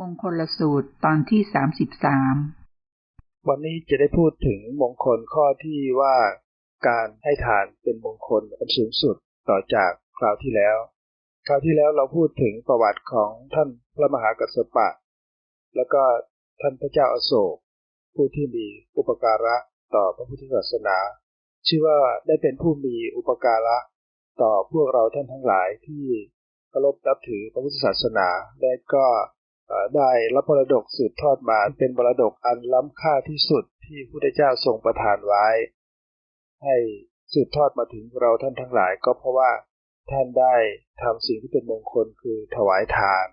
มงคลสูตรตอนที่สามสิบสามวันนี้จะได้พูดถึงมงคลข้อที่ว่าการให้ทานเป็นมงคลอันสูงสุดต่อจากคราวที่แล้ว คราวที่แล้วเราพูดถึงประวัติของท่านพระมหากัสสปะ แล้วก็ท่านพระเจ้าอาโศก ผู้ที่มีอุปการะต่อพระพุทธศาสนา ชื่อว่าได้เป็นผู้มีอุปการะต่อพวกเราท่านทั้งหลายที่เคารพนับถือพระพุทธศาสนาและก็ ได้รับมรดกสืบทอดมาเป็นมรดกอันล้ำค่าที่สุดที่พระพุทธเจ้าทรงประทานไว้ ให้สืบทอดมาถึงเราท่านทั้งหลายก็เพราะว่าท่านได้ทำสิ่งที่เป็นมงคลคือถวายทาน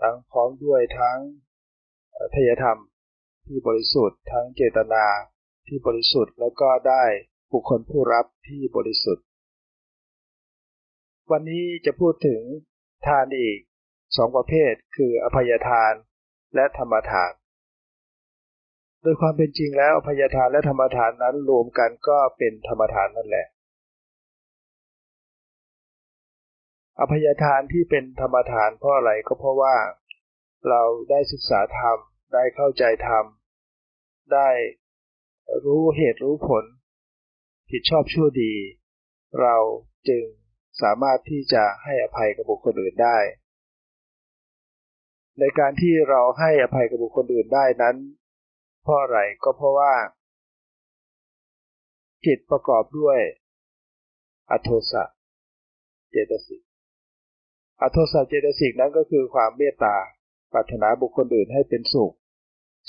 ทั้งพร้อมด้วยทั้งทยธรรมที่บริสุทธิ์ ทั้งเจตนาที่บริสุทธิ์แล้วก็ได้บุคคลผู้รับที่บริสุทธิ์ วันนี้จะพูดถึงทานอีก สองประเภทคืออภัยทานและธรรมทาน โดยความเป็นจริงแล้วอภัยทานและธรรมทานนั้นรวมกันก็เป็นธรรมทานนั่นแหละ อภัยทานที่เป็นธรรมทานเพราะอะไรก็เพราะว่า เราได้ศึกษาธรรม ได้เข้าใจธรรม ได้รู้เหตุรู้ผล ผิดชอบชั่วดี เราจึงสามารถที่จะให้อภัยกับบุคคลอื่นได้ ในการที่เราให้อภัยกับบุคคลอื่นได้นั้นเพราะอะไรก็เพราะว่า จิตประกอบด้วยอโทสะเจตสิกอโทสะเจตสิกนั้นก็คือความเมตตาปรารถนาบุคคลอื่นให้เป็นสุข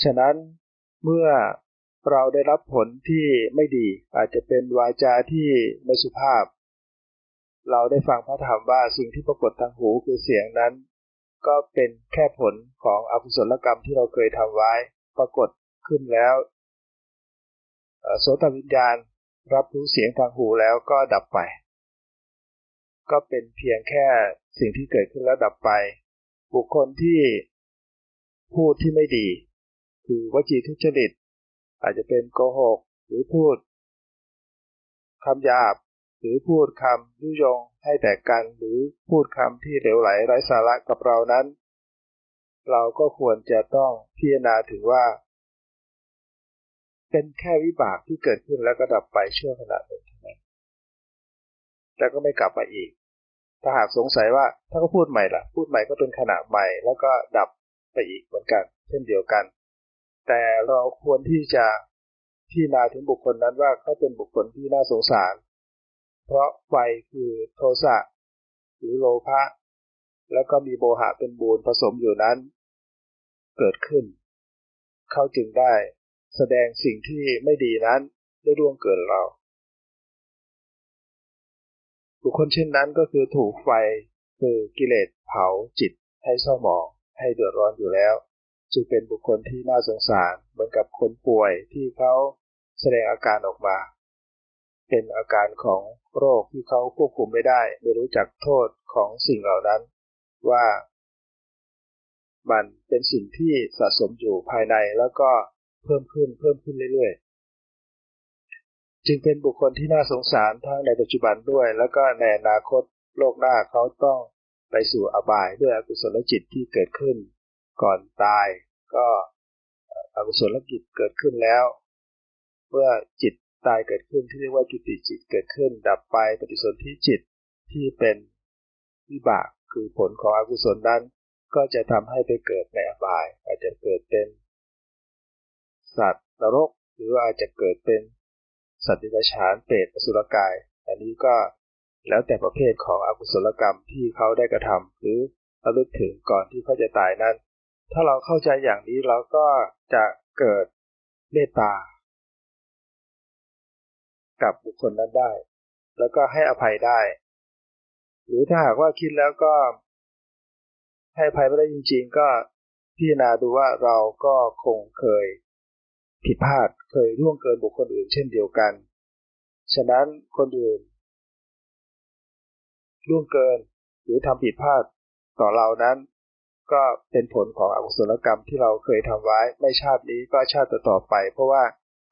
ฉะนั้นเมื่อเราได้รับผลที่ไม่ดี อาจจะเป็นวาจาที่ไม่สุภาพ เราได้ฟังพระธรรมว่าสิ่งที่ปรากฏทางหูคือเสียงนั้น ก็เป็นแค่ผลของอกุศลกรรมที่เราเคยทำไว้ปรากฏขึ้นแล้วโสตวิญญาณรับรู้เสียงทางหูแล้วก็ดับไป ก็เป็นเพียงแค่สิ่งที่เกิดขึ้นแล้วดับไป บุคคลที่พูดที่ไม่ดี คือวจีทุจริต อาจจะเป็นโกหก หรือพูดคำหยาบ หรือพูดคำยุยงให้แตกกันหรือพูดคำที่เหลวไหลไร้สาระกับเรานั้น เราก็ควรจะต้องพิจารณาถึงว่า เป็นแค่วิบากที่เกิดขึ้นแล้วก็ดับไปชั่วขณะหนึ่งเท่านั้นแล้วก็ไม่กลับมาอีก ถ้าหากสงสัยว่าถ้าเขาพูดใหม่ล่ะ พูดใหม่ก็เป็นขณะใหม่ แล้วก็ดับไปอีกเหมือนกัน เช่นเดียวกัน แต่เราควรที่จะพิจารณาถึงบุคคลนั้นว่าเขาเป็นบุคคลที่น่าสงสาร เพราะไฟคือโทสะหรือโลภะแล้วก็มีโบหะเป็นบูนผสมอยู่นั้น เกิดขึ้น เขาจึงได้ แสดงสิ่งที่ไม่ดีนั้นได้ร่วงเกิดเรา บุคคลเช่นนั้นก็คือถูกไฟคือกิเลสเผาจิตให้เศร้าหมองให้เดือดร้อนอยู่แล้ว จึงเป็นบุคคลที่น่าสงสารเหมือนกับคนป่วยที่เขาแสดงอาการออกมา เป็นอาการของโรคที่เขาควบคุมไม่ได้ ไม่รู้จักโทษของสิ่งเหล่านั้น ว่า มันเป็นสิ่งที่สะสมอยู่ภายในแล้วก็เพิ่มขึ้นเพิ่มขึ้นเรื่อยๆ จึงเป็นบุคคลที่น่าสงสารทั้งในปัจจุบันด้วย แล้วก็ในอนาคตโลกหน้าเขาต้องไปสู่อบายด้วยอกุศลจิตที่เกิดขึ้น ก่อนตายก็อกุศลจิตเกิดขึ้นแล้ว เมื่อจิต ตายเกิดขึ้นที่เรียกว่าจุติจิตเกิดขึ้น ดับไปปฏิสนธิจิตที่เป็นวิบากคือผลของอกุศลนั้น ก็จะทำให้ไปเกิดในอบาย อาจจะเกิดเป็น สัตว์นรก หรืออาจจะเกิดเป็นสัตว์ดิบฉานเปรตอสุรกาย อันนี้ก็แล้วแต่ประเภทของอกุศลกรรมที่เขาได้กระทำหรือระลึกถึงก่อนที่เขาจะตายนั้น ถ้าเราเข้าใจอย่างนี้เราก็จะเกิดเมตตา กับบุคคลนั้นได้ แล้วก็ให้อภัยได้ หรือถ้าหากว่าคิดแล้วก็ ให้อภัยไม่ได้จริง ๆ ก็พิจารณาดูว่าเราก็คงเคยผิดพลาดเคยล่วงเกินบุคคลอื่นเช่นเดียวกัน ฉะนั้นคนอื่นล่วงเกินหรือทำผิดพลาดต่อเรานั้น ก็เป็นผลของอกุศลกรรมที่เราเคยทำไว้ไม่ชาตินี้ก็ชาติต่อไป เพราะว่า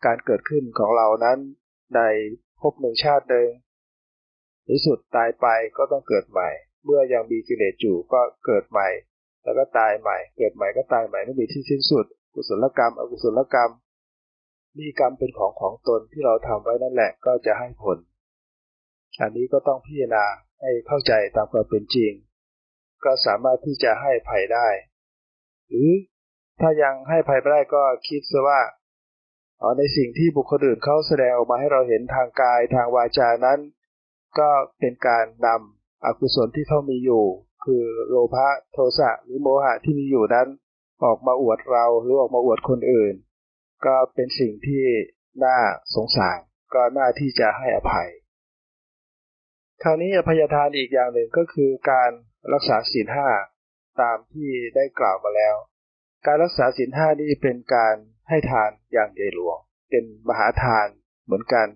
การเกิดขึ้นของเรานั้น ในภพหนึ่งชาติหนึ่งหรือสุดตายไปก็ต้องเกิดใหม่ เมื่อยังมีกิเลสอยู่ก็เกิดใหม่ แล้วก็ตายใหม่ เกิดใหม่ก็ตายใหม่ไม่มีที่สิ้นสุด กุศลกรรม อกุศลกรรมนี่กรรมเป็นของของตนที่เราทำไว้นั่นแหละก็จะให้ผล อันนี้ก็ต้องพิจารณาให้เข้าใจตามความเป็นจริง ก็สามารถที่จะให้ภัยได้ หรือถ้ายังให้ภัยไม่ได้ก็คิดซะว่า ในสิ่งที่บุคคลอื่นเขาแสดงออกมาให้เราเห็นทางกายทางวาจานั้น ก็เป็นการนำอกุศลที่เขามีอยู่ คือโลภะโทสะหรือโมหะที่มีอยู่นั้น ออกมาอวดเราหรือออกมาอวดคนอื่น ก็เป็นสิ่งที่น่าสงสารก็น่าที่จะให้อภัย คราวนี้อภัยทานอีกอย่างหนึ่งก็คือการรักษาศีลห้าตามที่ได้กล่าวมาแล้ว การรักษาศีลห้านี่เป็นการ ให้ทานอย่างใหญ่หลวง เป็นมหาทานเหมือนกัน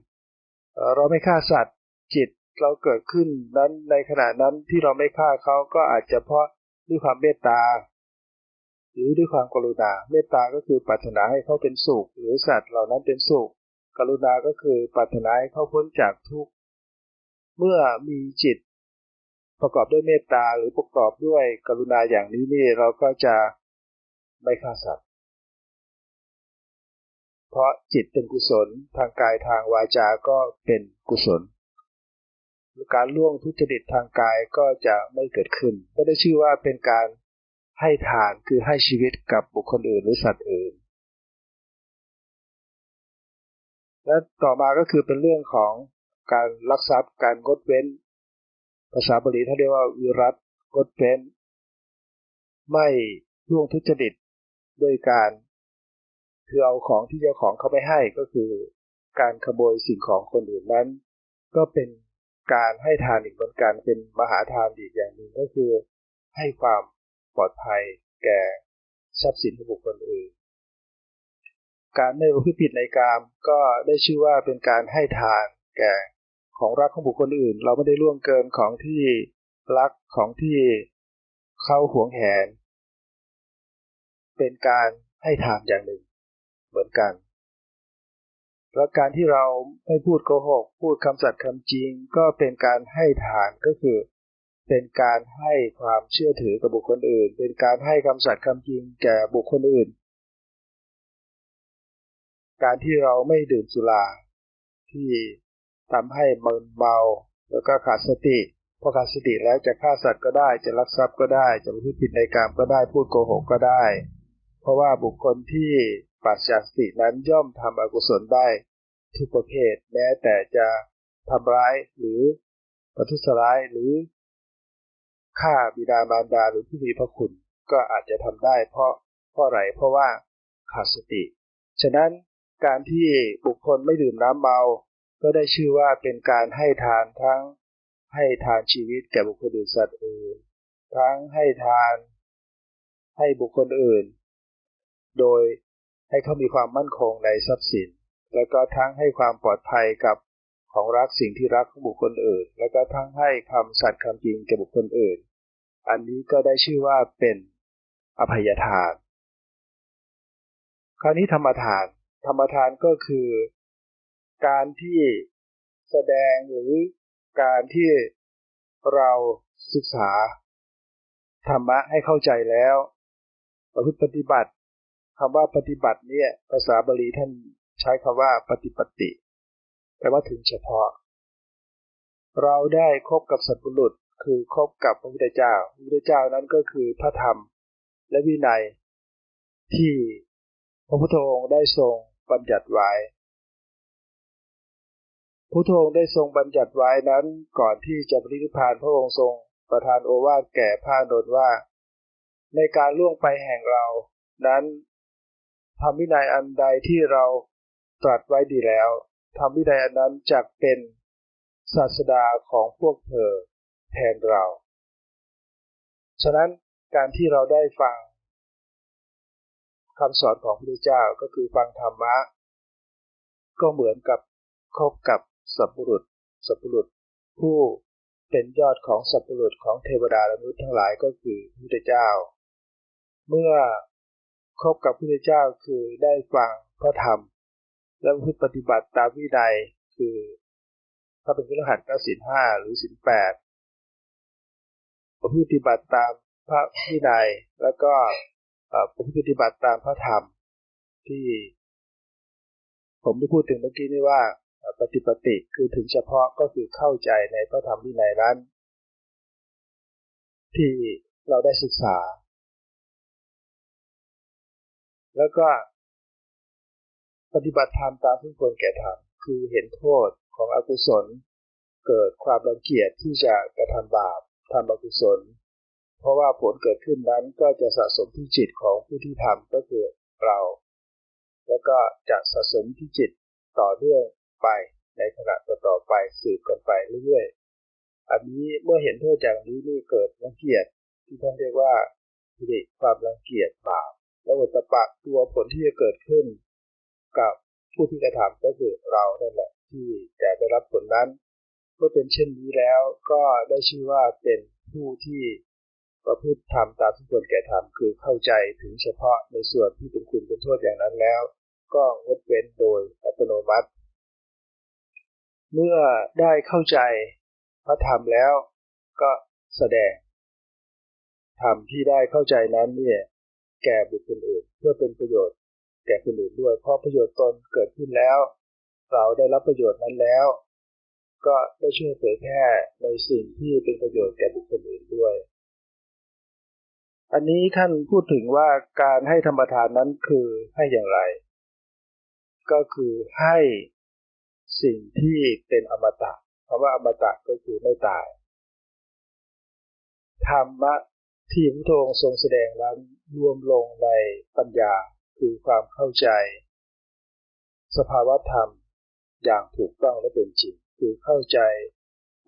เราไม่ฆ่าสัตว์จิตเราเกิดขึ้นนั้นในขณะนั้นที่เราไม่ฆ่าเขาก็อาจจะเพราะด้วยความเมตตา หรือด้วยความกรุณาเมตตาก็คือปรารถนาให้เขาเป็นสุข หรือสัตว์เหล่านั้นเป็นสุข กรุณาก็คือปรารถนาให้เขาพ้นจากทุกข์เมื่อมีจิต ประกอบด้วยเมตตาหรือประกอบด้วยกรุณาอย่างนี้นี่เราก็จะไม่ฆ่าสัตว์ เพราะจิตเป็นกุศลทางกายทางวาจาก็เป็นกุศล การล่วงทุจริตทางกายก็จะไม่เกิดขึ้นก็ได้ชื่อว่าเป็นการให้ทานคือให้ชีวิตกับบุคคลอื่นหรือสัตว์อื่น และต่อมาก็คือเป็นเรื่องของการรักทรัพย์การงดเว้น ภาษาบาลีท่านเรียกว่าวิรัตงดเว้น ไม่ล่วงทุจริตด้วยการ คือเอาของที่เจ้าของเขาไม่ให้ก็คือ การขโมยสิ่งของคนอื่นนั้น ก็เป็นการให้ทานอีกเหมือนกันเป็นมหาทานอีกอย่างหนึ่งก็คือ ให้ความปลอดภัยแก่ทรัพย์สินของบุคคลอื่น การไม่ประพฤติผิดในกามก็ได้ชื่อว่าเป็นการให้ทานแก่ของรักของบุคคลอื่น เราไม่ได้ล่วงเกินของที่รักของที่เข้าหวงแหน เป็นการให้ทานอย่างหนึ่ง เหมือนกันแล้วการที่เราไม่พูดโกหก พูดคำสัตย์คำจริง ก็เป็นการให้ทานก็คือ เป็นการให้ความเชื่อถือกับบุคคลอื่น เป็นการให้คำสัตย์คำจริงแก่บุคคลอื่น การที่เราไม่ดื่มสุราที่ทำให้มึนเมาแล้วก็ขาดสติพอขาดสติแล้วจะฆ่าสัตว์ก็ได้จะลักทรัพย์ก็ได้ จะพูดผิดในกรรมก็ได้พูดโกหกก็ได้ เพราะว่าบุคคลที่ ปราศจากสตินั้นย่อมทำอกุศลได้ ทุกประเภทแม้แต่จะทำร้ายหรือประทุษร้ายหรือฆ่าบิดามารดาหรือผู้มีพระคุณก็อาจจะทำได้ เพราะเพราะอะไรเพราะว่าขาดสติ ฉะนั้นการที่บุคคลไม่ดื่มน้ำเมา ก็ได้ชื่อว่าเป็นการให้ทานทั้งให้ทานชีวิตแก่บุคคลอื่นสัตว์อื่น ทั้งให้ทาน ให้บุคคลอื่น โดย ให้เขามีความมั่นคงในทรัพย์สิน แล้วก็ทั้งให้ความปลอดภัยกับของรักสิ่งที่รักของบุคคลอื่น แล้วก็ทั้งให้คำสัตย์คำจริงแก่บุคคลอื่น อันนี้ก็ได้ชื่อว่าเป็นอภัยทาน คราวนี้ธรรมทาน ธรรมทานก็คือ การที่แสดงหรือการที่เราศึกษาธรรมะให้เข้าใจแล้วประพฤติปฏิบัติ คำว่าปฏิบัติเนี่ย ภาษาบาลีท่านใช้คำว่าปฏิปติแปลว่าถึงเฉพาะ เราได้คบกับสัตบุรุษคือคบกับพระพุทธเจ้าพระพุทธเจ้านั้นก็คือพระธรรมและวินัย ที่พระพุทธองค์ได้ทรงบัญญัติไว้พระพุทธองค์ได้ทรงบัญญัติไว้นั้น ก่อนที่จะปรินิพพานพระองค์ทรงประทานโอวาทแก่พระนนว่า ในการล่วงไปแห่งเรา นั้น ทำวินัยอันใดที่เราตรัสไว้ดีแล้วทำวินัยอันนั้นจะเป็นศาสดาของพวกเธอแทนเรา ฉะนั้นการที่เราได้ฟังคำสอนของพระเจ้าก็คือฟังธรรมะ ก็เหมือนกับคบกับสัพพุรุษสัพพุรุษผู้เป็นยอดของสัพพุรุษของเทวดาและมนุษย์ทั้งหลายก็คือพระเจ้า เมื่อ คบกับพระเจ้าคือได้ฟังพระธรรม และพูดปฏิบัติตามวินัยคือ ถ้าเป็นพระหัตก็สินห้าหรือสินแปดปฏิบัติตามพระวินัยแล้วก็ปฏิบัติตามพระธรรมที่ ผมได้พูดถึงเมื่อกี้นี้ว่าปฏิปติคือถึงเฉพาะก็คือเข้าใจในพระธรรมวินัยนั้น ที่เราได้ศึกษา แล้วก็ปฏิบัติธรรมตามที่ควรแก่ธรรมคือเห็นโทษของอกุศล เกิดความรังเกียจที่จะกระทำบาปทำอกุศล เพราะว่าผลเกิดขึ้นนั้นก็จะสะสมที่จิตของผู้ที่ทำก็คือเรา แล้วก็จะสะสมที่จิตต่อเนื่องไปในขณะต่อไปสืบกันไปเรื่อยๆ อันนี้เมื่อเห็นโทษอย่างนี้นี่เกิดรังเกียจที่ท่านเรียกว่าทิฏความรังเกียจบาป และอุตปะตัวผลที่จะเกิดขึ้น กับผู้ที่กระทำก็คือเรานั่นแหละที่จะได้รับผลนั้น เมื่อเป็นเช่นนี้แล้วก็ได้ชื่อว่าเป็นผู้ที่ประพฤติธรรมตามที่ควรแก่ธรรมคือเข้าใจถึงเฉพาะในส่วนที่เป็นคุณเป็นโทษอย่างนั้นแล้ว ก็งดเว้นโดยอัตโนมัติ เมื่อได้เข้าใจพระธรรมแล้วก็แสดงธรรมที่ได้เข้าใจนั้นเนี่ย แก่บุคคลอื่น เพื่อเป็นประโยชน์ แก่คนอื่นด้วย เพราะประโยชน์ตนเกิดขึ้นแล้ว เราได้รับประโยชน์นั้นแล้ว ก็ได้ช่วยเผยแพร่ในสิ่งที่เป็นประโยชน์แก่บุคคลอื่นด้วย อันนี้ท่านพูดถึงว่าการให้ธรรมทานนั้นคือให้อย่างไร ก็คือให้สิ่งที่เป็นอมตะเพราะว่าอมตะก็คือไม่ตาย ธรรมะที่พระองค์ทรงแสดงนั้น รวมลงในปัญญาคือความเข้าใจ สภาวธรรมอย่างถูกต้องและเป็นจริง คือเข้าใจ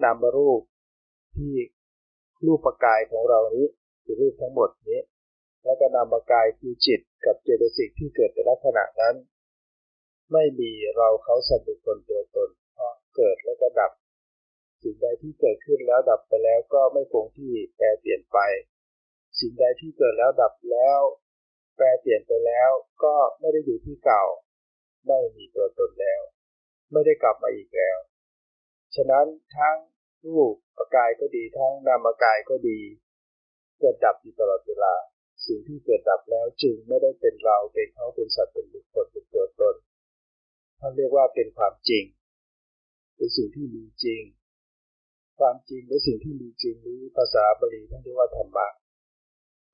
นามรูปที่รูปประกายของเรานี้คือรูปทั้งหมดนี้ แล้วก็นามกายคือจิตกับเจตสิกที่เกิดแต่ละขณะนั้น ไม่มีเราเขาสัตว์บุคคลตัวตนเพราะเกิดแล้วก็ดับสิ่งใดที่เกิดขึ้นแล้วดับไปแล้วก็ไม่คงที่แปรเปลี่ยนไป สิ่งใดที่เกิดแล้วดับแล้ว แปรเปลี่ยนไปแล้วก็ไม่ได้อยู่ที่เก่า ไม่มีตัวตนแล้ว ไม่ได้กลับมาอีกแล้ว ฉะนั้นทั้งรูปประกายก็ดีทั้งนามกายก็ดี เกิดดับอยู่ตลอดเวลา สิ่งที่เกิดดับแล้วจึงไม่ได้เป็นเราเป็นเขาเป็นสัตว์เป็นบุคคลเป็นตัวตนท่านเรียกว่าเป็นความจริงเป็นสิ่งที่มีจริง ความจริงหรือสิ่งที่มีจริงนี้ภาษาบาลีท่านเรียกว่าธรรมะ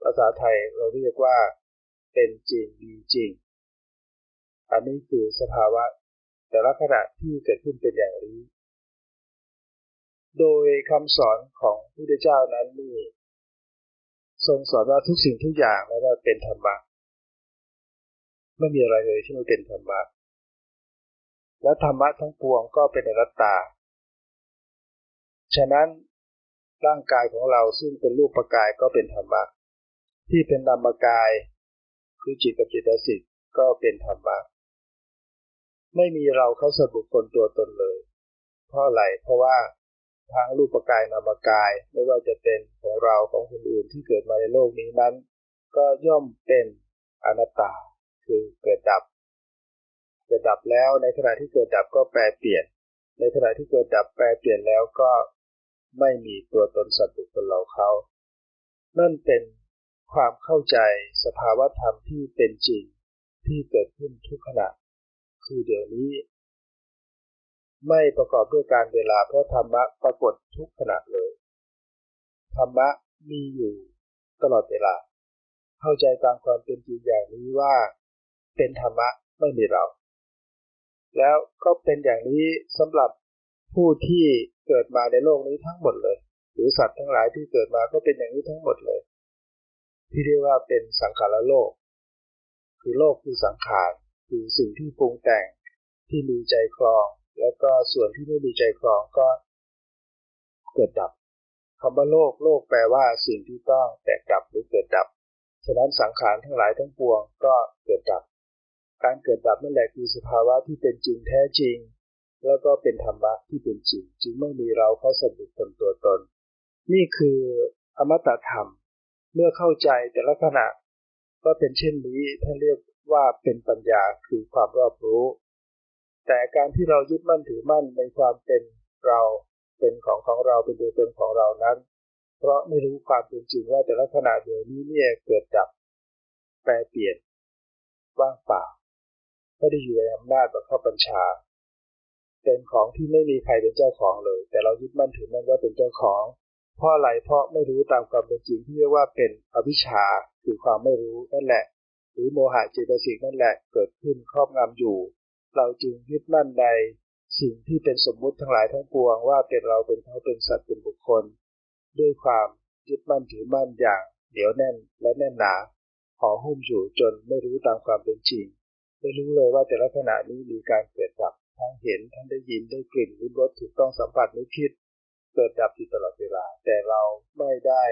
ภาษาไทยเราเรียกว่า เป็นจริงมีจริง อันนี้คือสภาวะ แต่ละขณะที่เกิดขึ้นเป็นอย่างนี้ โดยคำสอนของพระพุทธเจ้านั้นนี่ทรงสอนว่าทุกสิ่งทุกอย่างแล้วเป็นธรรมะไม่มีอะไรเลยที่ไม่เป็นธรรมะและธรรมะทั้งปวงก็เป็นอนัตตา ฉะนั้นร่างกายของเราซึ่งเป็นรูปประกายก็เป็นธรรมะ ที่เป็นนามกาย คือจิตกับจิตสิกก็เป็นธรรมะไม่มีเราเข้าสบุคคลตัวตนเลย เพราะอะไรเพราะว่าทางรูปกายนามกาย ไม่ว่าจะเป็นของเราของคนอื่นที่เกิดมาในโลกนี้นั้น ก็ย่อมเป็นอนัตตา คือเกิดดับ เกิดดับแล้วในขณะที่เกิดดับก็แปรเปลี่ยน ในขณะที่เกิดดับแปรเปลี่ยนแล้วก็ไม่มีตัวตนสัตว์บุคคลเราเขานั่นเป็น ความเข้าใจสภาวะธรรมที่เป็นจริงที่เกิดขึ้นทุกขณะ คือเดี๋ยวนี้ ไม่ประกอบด้วยการเวลาเพราะธรรมะปรากฏทุกขณะเลย ธรรมะมีอยู่ตลอดเวลา เข้าใจตามความเป็นจริงอย่างนี้ว่า เป็นธรรมะไม่มีเรา แล้วก็เป็นอย่างนี้สำหรับผู้ที่เกิดมาในโลกนี้ทั้งหมดเลย หรือสัตว์ทั้งหลายที่เกิดมาก็เป็นอย่างนี้ทั้งหมดเลย ที่เรียกว่าเป็นสังขารโลก คือโลกคือสังขารคือสิ่งที่ปรุงแต่งที่มีใจครอง แล้วก็ส่วนที่ไม่มีใจครองก็เกิดดับคำว่าโลกโลกแปลว่าสิ่งที่ต้องแตกดับหรือเกิดดับ ฉะนั้นสังขารทั้งหลายทั้งปวงก็เกิดดับ การเกิดดับนั่นแหละคือสภาวะที่เป็นจริงแท้จริง แล้วก็เป็นธรรมะที่เป็นจริง จึงไม่มีเราเขาสมุตนตัวตน นี่คืออมตะธรรม เมื่อเข้าใจแต่ละขณะก็เป็นเช่นนี้ท่านเรียกว่าเป็นปัญญาคือความรอบรู้ แต่การที่เรายึดมั่นถือมั่นในความเป็นเราเป็นของของเราเป็นตัวตนของเรานั้น เพราะไม่รู้ความเป็นจริงว่าแต่ละขณะเดียวนี้เนี่ยเกิดดับแปรเปลี่ยนว่างเปล่าไม่ได้อยู่ในอำนาจบังคับบัญชา เป็นของที่ไม่มีใครเป็นเจ้าของเลย แต่เรายึดมั่นถือมั่นว่าเป็นเจ้าของ เพราะอะไรเพราะไม่รู้ตามความเป็นจริงที่เรียกว่าเป็นอวิชชาคือความไม่รู้นั่นแหละ หรือโมหะเจตสิกนั่นแหละเกิดขึ้นครอบงำอยู่ เราจึงยึดมั่นในสิ่งที่เป็นสมมุติทั้งหลายทั้งปวงว่าเป็นเราเป็นเขาเป็นสัตว์เป็นบุคคล ด้วยความยึดมั่นถือมั่นอย่างเหนียวแน่นและแน่นหนาห่อหุ้มอยู่จนไม่รู้ตามความเป็นจริง ไม่รู้เลยว่าแต่ละขณะนี้มีการเกิดดับทั้งเห็นทั้งได้ยินได้กลิ่นรู้รสถูกต้องสัมผัสนึกคิด เกิดดับอยู่ตลอดเวลา แต่เราไม่ได้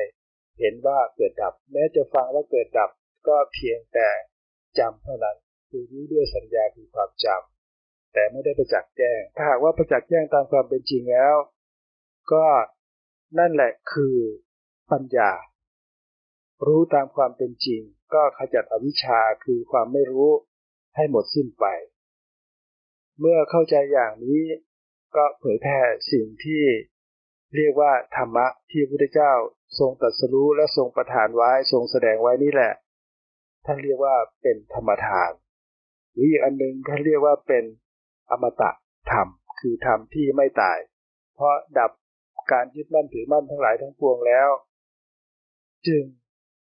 เห็นว่าเกิดดับ แม้จะฟังว่าเกิดดับก็เพียงแต่จำเท่านั้นคือรู้ด้วยสัญญาคือความจำแต่ไม่ได้ประจักษ์แจ้ง ถ้าหากว่าประจักษ์แจ้งตามความเป็นจริงแล้ว ก็นั่นแหละคือปัญญา รู้ตามความเป็นจริง ก็ขจัดอวิชชาคือความไม่รู้ให้หมดสิ้นไป เมื่อเข้าใจอย่างนี้ก็เผยแพร่สิ่งที่ เรียกว่าธรรมะที่พระพุทธเจ้าทรงตรัสรู้และทรงประทานไว้ทรงแสดงไว้นี่แหละ ท่านเรียกว่าเป็นธรรมทานหรืออีกอันหนึ่งท่านเรียกว่าเป็นอมตะธรรม คือธรรมที่ไม่ตาย เพราะดับการยึดมั่นถือมั่นทั้งหลายทั้งปวงแล้ว จึง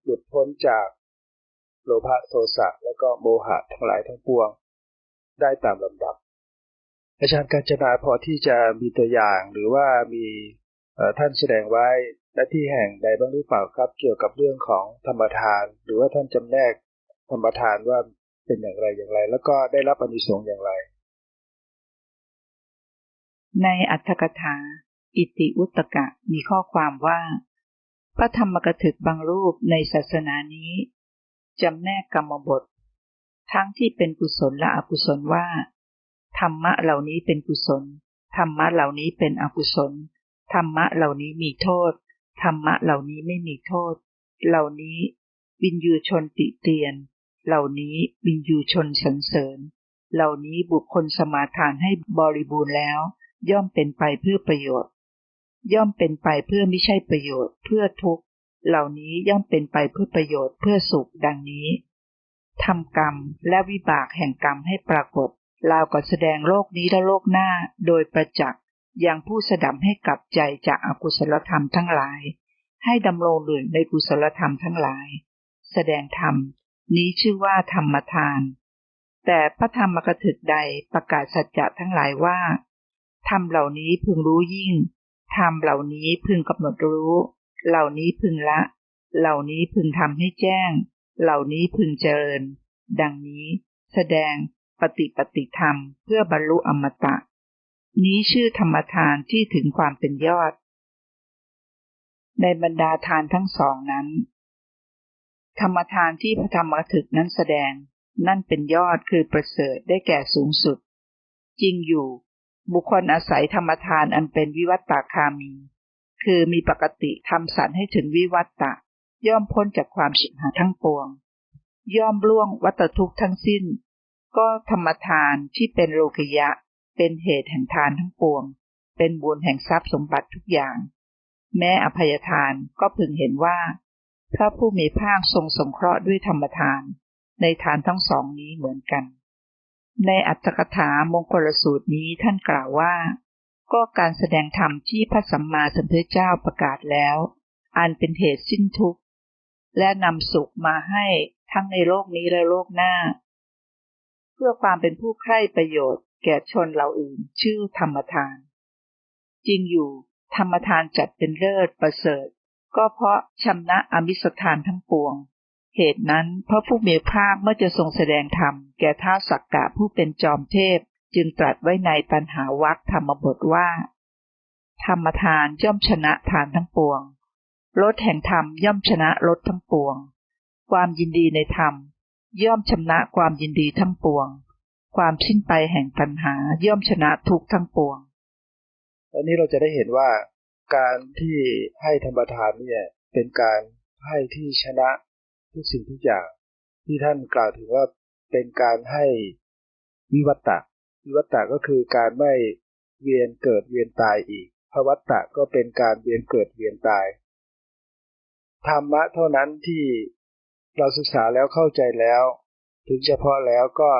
หลุดพ้นจากโลภะโทสะและก็โมหะทั้งหลายทั้งปวง ได้ตามลำดับอาจารย์กัญจนาพอที่จะมีตัวอย่างหรือว่ามี ท่านแสดงไว้และที่แห่งใดบ้างหรือเปล่าครับเกี่ยวกับเรื่องของธรรมทาน หรือว่าท่านจำแนกธรรมทานว่าเป็นอย่างไรอย่างไร แล้วก็ได้รับอนิสงส์อย่างไร ในอัตถกถา อิติอุตกะมีข้อความว่า พระธรรมกถึกบางรูปในศาสนานี้จำแนกกรรมบท ทั้งที่เป็นกุศลและอกุศลว่า ธรรมะเหล่านี้เป็นกุศล ธรรมะเหล่านี้เป็นอกุศล ธรรมะเหล่านี้มีโทษ ธรรมะเหล่านี้ไม่มีโทษ เหล่านี้วินยูชนติเตียน เหล่านี้วินยูชนสรรเสริญ เหล่านี้บุคคลสมาทานให้บริบูรณ์แล้ว ย่อมเป็นไปเพื่อประโยชน์ ย่อมเป็นไปเพื่อไม่ใช่ประโยชน์ เพื่อทุกข์ เหล่านี้ย่อมเป็นไปเพื่อประโยชน์เพื่อสุขดังนี้ทำกรรมและวิบากแห่งกรรมให้ปรากฏลาวก็แสดงโลกนี้และโลกหน้าโดยประจักษ์ ย่างผู้สดับให้กลับใจจากอากุศลธรรมทั้งหลาย ให้ดำรงอยู่ในกุศลธรรมทั้งหลาย แสดงธรรม นี้ชื่อว่าธรรมทาน แต่พระธรรมกถึกใดประกาศสัจจะทั้งหลายว่าธรรมเหล่านี้พึงรู้ยิ่งธรรมเหล่านี้พึงกำหนดรู้ เหล่านี้พึงละ เหล่านี้พึงทำให้แจ้ง เหล่านี้พึงเจริญ ดังนี้ แสดงปฏิปฏิธรรมเพื่อบรรลุอมตะ นี้ชื่อธรรมทานที่ถึงความเป็นยอด ในบรรดาทานทั้งสองนั้น ธรรมทานที่พระธรรมถึกนั้นแสดง นั่นเป็นยอดคือประเสริฐได้แก่สูงสุด จริงอยู่ บุคคลอาศัยธรรมทานอันเป็นวิวัตตาคามี คือมีปกติทำสรรให้ถึงวิวัตตะ ย่อมพ้นจากความฉิบหาทั้งปวง ย่อมล่วงวัตทุกข์ทั้งสิ้น ก็ธรรมทานที่เป็นโลกิยะ เป็นเหตุแห่งทานทั้งปวง เป็นบุญแห่งทรัพย์สมบัติทุกอย่าง แม้อภัยทานก็พึงเห็นว่า พระผู้มีพระทรงสงเคราะห์ด้วยธรรมทาน ในทานทั้งสองนี้เหมือนกัน ในอัตถกถามงคลสูตรนี้ท่านกล่าวว่า ก็การแสดงธรรมที่พระสัมมาสัมพุทธเจ้าประกาศแล้ว อันเป็นเหตุสิ้นทุกข์ และนำสุขมาให้ทั้งในโลกนี้และโลกหน้า เพื่อความเป็นผู้ใคร่ประโยชน์ แก่ชนเหล่าอื่น ชื่อธรรมทาน จริงอยู่ธรรมทานจัดเป็นเลิศประเสริฐ ก็เพราะชำนะอมิสทานทั้งปวง เหตุนั้นพระผู้มีพระเมื่อจะทรงแสดงธรรม แก่ท้าสักกะผู้เป็นจอมเทพ จึงตรัสไว้ในปัญหาวัคธรรมบทว่า ธรรมทานย่อมชนะทานทั้งปวงลดแห่งธรรมย่อมชนะลดทั้งปวง ความยินดีในธรรม ย่อมชนะความยินดีทั้งปวง ความสิ้นไปแห่งปัญหาย่อมชนะทุกทั้งปวงอันนี้เราจะได้เห็นว่าการที่ให้ธรรมทานเนี่ยเป็นการให้ที่ชนะทุกสิ่งทุกอย่าง ที่ท่านกล่าวถึงว่าเป็นการให้วิวัตตะวิวัตตะก็คือการไม่เวียนเกิดเวียนตายอีกภวัตตะก็เป็นการเวียนเกิดเวียนตาย ธรรมะเท่านั้นที่เราศึกษาแล้วเข้าใจแล้ว ถึงเฉพาะแล้วก็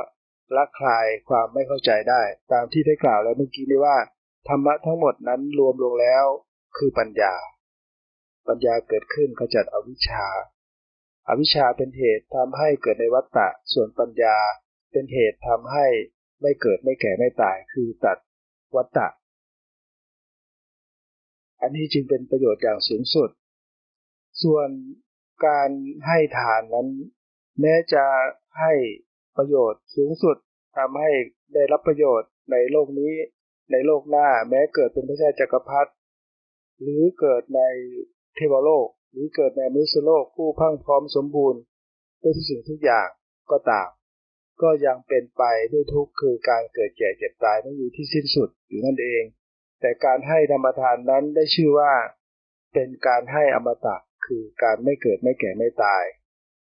ละคลายความไม่เข้าใจได้ ตามที่ได้กล่าวแล้วเมื่อกี้นี้ว่า ธรรมะทั้งหมดนั้นรวมลงแล้ว คือปัญญา ปัญญาเกิดขึ้นขจัดอวิชชาอาวิชชาเป็นเหตุทำให้เกิดในวัฏฏะส่วนปัญญาเป็นเหตุทำให้ไม่เกิดไม่แก่ไม่ตายคือตัดวัฏฏะอันนี้จึงเป็นประโยชน์อย่างสูงสุด ส่วนการให้ทานนั้น แม้จะให้ ประโยชน์สูงสุดทำให้ได้รับประโยชน์ในโลกนี้ ในโลกหน้าแม้เกิดเป็นพระเจ้าจักรพรรดิหรือเกิดในเทวโลก หรือเกิดในมนุษยโลกผู้พังพร้อมสมบูรณ์ด้วยทุกสิ่งทุกอย่างก็ตาม ก็ยังเป็นไปด้วยทุกข์คือการเกิดแก่เจ็บตายไม่มีที่สิ้นสุดอยู่นั่นเอง แต่การให้ธรรมทานนั้นได้ชื่อว่า เป็นการให้อมตะคือการไม่เกิดไม่แก่ไม่ตาย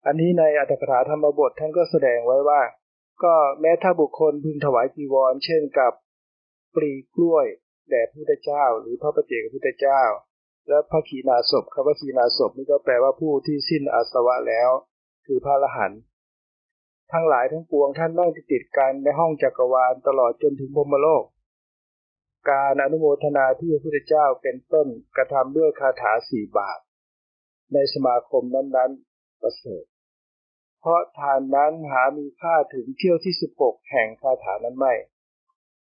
อันนี้ในอัตถกถาธรรมบทท่านก็แสดงไว้ว่า ก็แม้ถ้าบุคคลพึงถวายจีวร เช่นกับปลีกล้วยแด่พระพุทธเจ้า หรือพระประเจกพระพุทธเจ้า และพระขีณาสพคำว่าขีณาสพนี่ก็แปลว่าผู้ที่สิ้นอาสวะแล้ว คือพระอรหันต์ทั้งหลายทั้งปวงท่านนั่งติดกันในห้องจักรวาลตลอดจนถึงพรมโลก การอนุโมทนาที่พระพุทธเจ้าเป็นต้นกระทำด้วยคาถาสี่บาท ในสมาคมนั้นๆ ประเสริฐ เพราะทานนั้นหามีค่าถึงเที่ยวที่สิบหกแห่งคาถานั้นไม่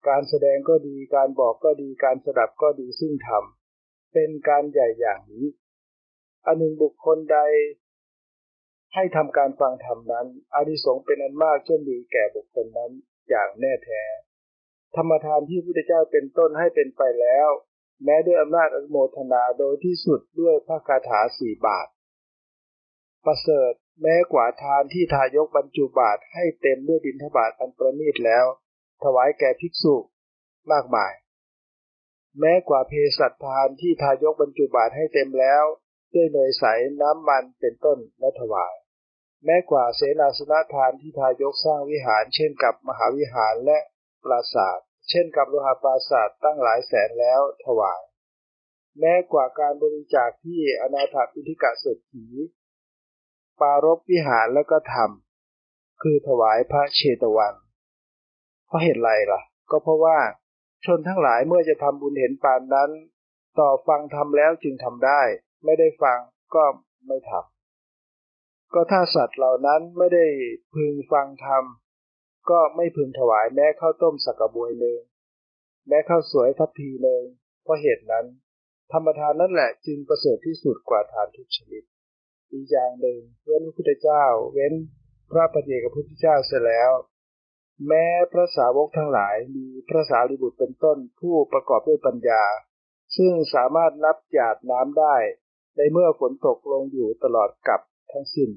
การแสดงก็ดี การบอกก็ดี การสดับก็ดีซึ่งทำเป็นการใหญ่อย่างนี้ อันหนึ่งบุคคลใด ให้ทำการฟังธรรมนั้นอานิสงส์เป็นอันมากจนมีแก่บุคคลนั้นอย่างแน่แท้ ธรรมทานที่พระพุทธเจ้าเป็นต้นให้เป็นไปแล้ว แม้ด้วยอำนาจอนุโมทนาโดยที่สุดด้วยพระคาถาสี่บาท ประเสริฐแม้กว่าทานที่ทายกบรรจุบาทให้เต็มด้วยดินทบาทอันประณีตแล้ว ถวายแก่ภิกษุมากมาย แม้กว่าเพสัตทานที่ทายกบรรจุบาทให้เต็มแล้ว ด้วยเนยใสน้ำมันเป็นต้นและถวาย แม้กว่าเสนาสนะทานที่ทายกสร้างวิหาร เช่นกับมหาวิหารและปราสาทเช่นกับโลหะปราสาทตั้งหลายแสนแล้วถวาย แม้กว่าการบริจาคที่อนาถาปิธิกะเศรษฐี ปารบวิหารแล้วก็ทำคือถวายพระเชตวัน เพราะเหตุไรล่ะ ก็เพราะว่าชนทั้งหลายเมื่อจะทำบุญเห็นปานนั้น ต่อฟังทำแล้วจึงทำได้ ไม่ได้ฟังก็ไม่ทำก็ถ้าสัตว์เหล่านั้นไม่ได้พึงฟังทำก็ไม่พึงถวายแม้ข้าวต้มสักกระบวยเลยแม้ข้าวสวยทัพพีเลยเพราะเหตุนั้น ธรรมทานนั่นแหละจึงประเสริฐที่สุดกว่าทานทุกชนิด อีกอย่างหนึ่งเว้นพระพุทธเจ้า เว้นพระปฏิเจกพุทธเจ้าเสียแล้ว แม้พระสาวกทั้งหลายมีพระสารีบุตรเป็นต้นผู้ประกอบด้วยปัญญา ซึ่งสามารถนับหยาดน้ำได้ ในเมื่อฝนตกลงอยู่ตลอดกับทั้งสิ้น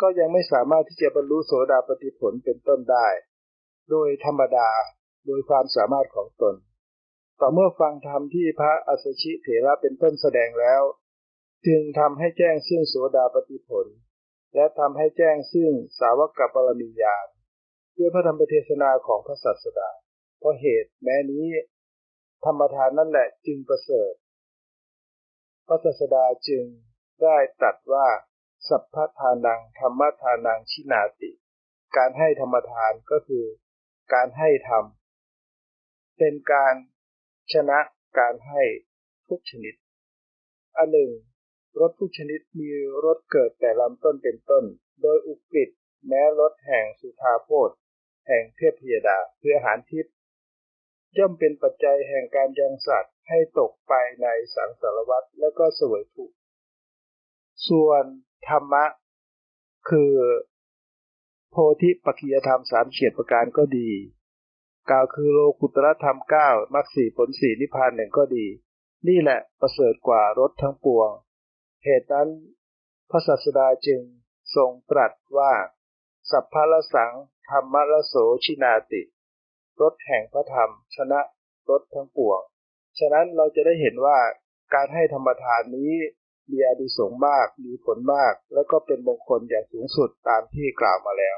ก็ยังไม่สามารถที่จะบรรลุโสดาปฏิผลเป็นต้นได้ โดยธรรมดาโดยความสามารถของตน ต่อเมื่อฟังธรรมที่พระอัสสชิเถระเป็นต้นแสดงแล้ว จึงทำให้แจ้งซึ่งโสดาปฏิผล และทำให้แจ้งซึ่งสาวกกับบารมีญาณด้วยพระธรรมเทศนาของพระสัสดา เพราะเหตุแม้นี้ ธรรมทานนั่นแหละจึงประเสริฐ พระสัสดาจึงได้ตัดว่า สัพพทานังธรรมทานังชินาติ การให้ธรรมทานก็คือ การให้ธรรม เป็นการชนะการให้ทุกชนิด อันหนึ่ง รถทุกชนิดมีรถเกิดแต่ลำต้นเป็นต้น โดยอุกฤษแม้รถแห่งสุธาโพธแห่งเทพยดาเพื่ออาหารทิพย์ย่อมเป็นปัจจัยแห่งการยังสัตว์ให้ตกไปในสังสารวัฏแล้วก็สวยทุกส่วนธรรมะ คือ โพธิปัจจยธรรมสามเฉียดประการก็ดี กล่าวคือโลกุตรธรรมเก้ามรรคสี่ผลสี่นิพพานหนึ่งก็ดี นี่แหละประเสริฐกว่ารถทั้งปวง เหตุนั้นพระศาสดาจึงทรงตรัสว่า สัพพะละสังธรรมะละโสชินาติ รถแห่งพระธรรม ชนะรถทั้งปวง ฉะนั้นเราจะได้เห็นว่าการให้ธรรมทานนี้มีอดิสงมาก มีผลมาก แล้วก็เป็นมงคลอย่างสูงสุดตามที่กล่าวมาแล้ว